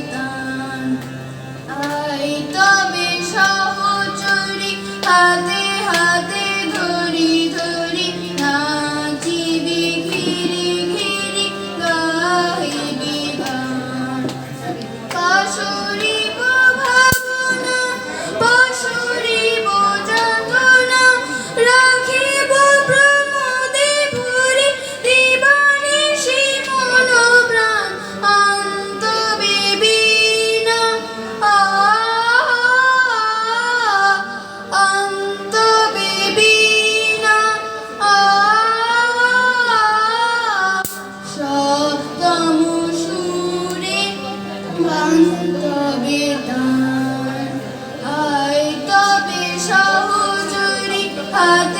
শয়তান। আই তবে সহচরী হাত তবে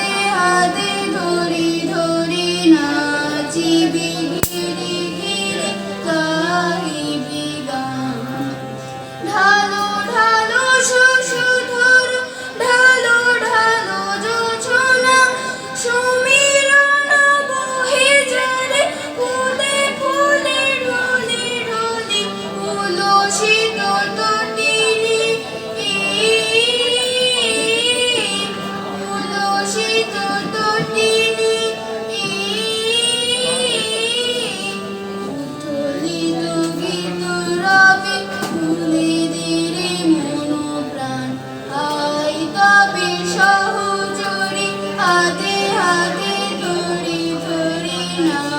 সহচরি